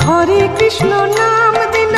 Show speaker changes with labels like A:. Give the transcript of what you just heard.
A: হরে কৃষ্ণ নাম দিল